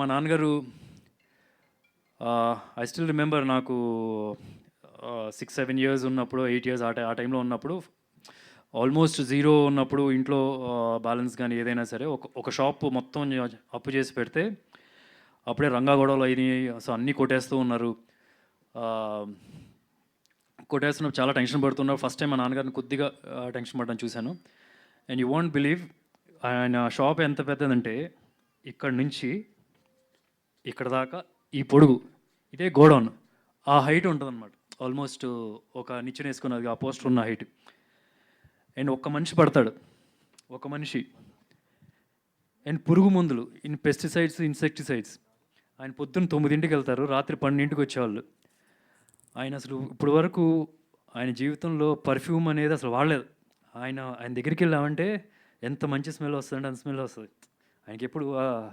మా నాన్నగారు I still remember నాకు సిక్స్ సెవెన్ ఇయర్స్ ఉన్నప్పుడు ఎయిట్ ఇయర్స్ ఆ టై ఆ టైంలో ఉన్నప్పుడు ఆల్మోస్ట్ జీరో ఉన్నప్పుడు ఇంట్లో బ్యాలెన్స్ కానీ ఏదైనా సరే ఒక ఒక షాప్ మొత్తం అప్పు చేసి పెడితే అప్పుడే రంగా గొడవలు అయినాయి. అసలు అన్నీ కొట్టేస్తూ ఉన్నారు. కొట్టేస్తున్నప్పుడు చాలా టెన్షన్ పడుతున్నారు. ఫస్ట్ టైం మా నాన్నగారిని కొద్దిగా టెన్షన్ పడడం చూశాను. అండ్ యూ వాంట్ బిలీవ్ ఆయన షాప్ ఎంత పెద్దదంటే ఇక్కడ నుంచి ఇక్కడ దాకా ఈ పొడుగు ఇదే గోడౌన్ ఆ హైట్ ఉంటుంది అనమాట ఆల్మోస్ట్ ఒక నిచ్చెన వేసుకున్నది ఆ పోస్టర్ ఉన్న హైట్. అండ్ ఒక్క మనిషి పడతాడు. ఒక మనిషి. అండ్ పురుగు మందులు ఇన్ పెస్టిసైడ్స్ ఇన్సెక్టిసైడ్స్ ఆయన పొద్దున్న తొమ్మిదింటికి వెళ్తారు రాత్రి పన్నెండింటికి వచ్చేవాళ్ళు. ఆయన అసలు ఇప్పుడు వరకు ఆయన జీవితంలో పర్ఫ్యూమ్ అనేది అసలు వాడలేదు. ఆయన ఆయన దగ్గరికి వెళ్ళామంటే ఎంత మంచి స్మెల్ వస్తుందంటే అంత స్మెల్ వస్తుంది. ఆయనకి ఎప్పుడు ఆ, ఆ,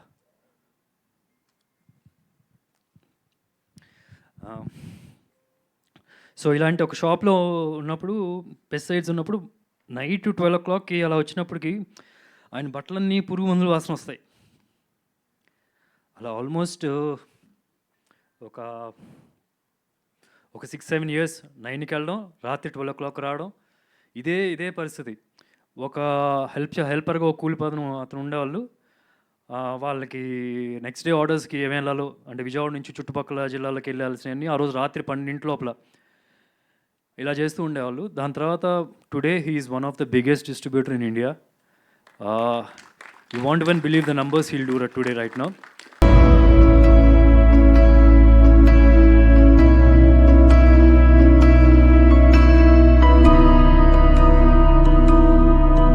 సో ఇలాంటి ఒక షాప్లో ఉన్నప్పుడు పెస్టిసైడ్స్ ఉన్నప్పుడు నైట్ ట్వెల్వ్ ఓ క్లాక్కి అలా వచ్చినప్పటికి ఆయన బట్టలన్నీ పురుగు మందులు వాసన వస్తాయి. అలా ఆల్మోస్ట్ ఒక ఒక సిక్స్ సెవెన్ ఇయర్స్ నైన్కి వెళ్ళడం రాత్రి ట్వెల్వ్ ఓ క్లాక్ రావడం ఇదే ఇదే పరిస్థితి. ఒక హెల్ప్ హెల్పర్గా ఒక కూలి అతను ఉండేవాళ్ళు. వాళ్ళకి నెక్స్ట్ డే ఆర్డర్స్కి ఏమేం వెళ్ళాలో అంటే విజయవాడ నుంచి చుట్టుపక్కల జిల్లాలకు వెళ్ళాల్సినవన్నీ ఆ రోజు రాత్రి పన్నెండింటి లోపల ఇలా చేస్తూ ఉండేవాళ్ళు. దాని తర్వాత today he's one of the biggest distributor in India you want one believe the numbers he'll do today right now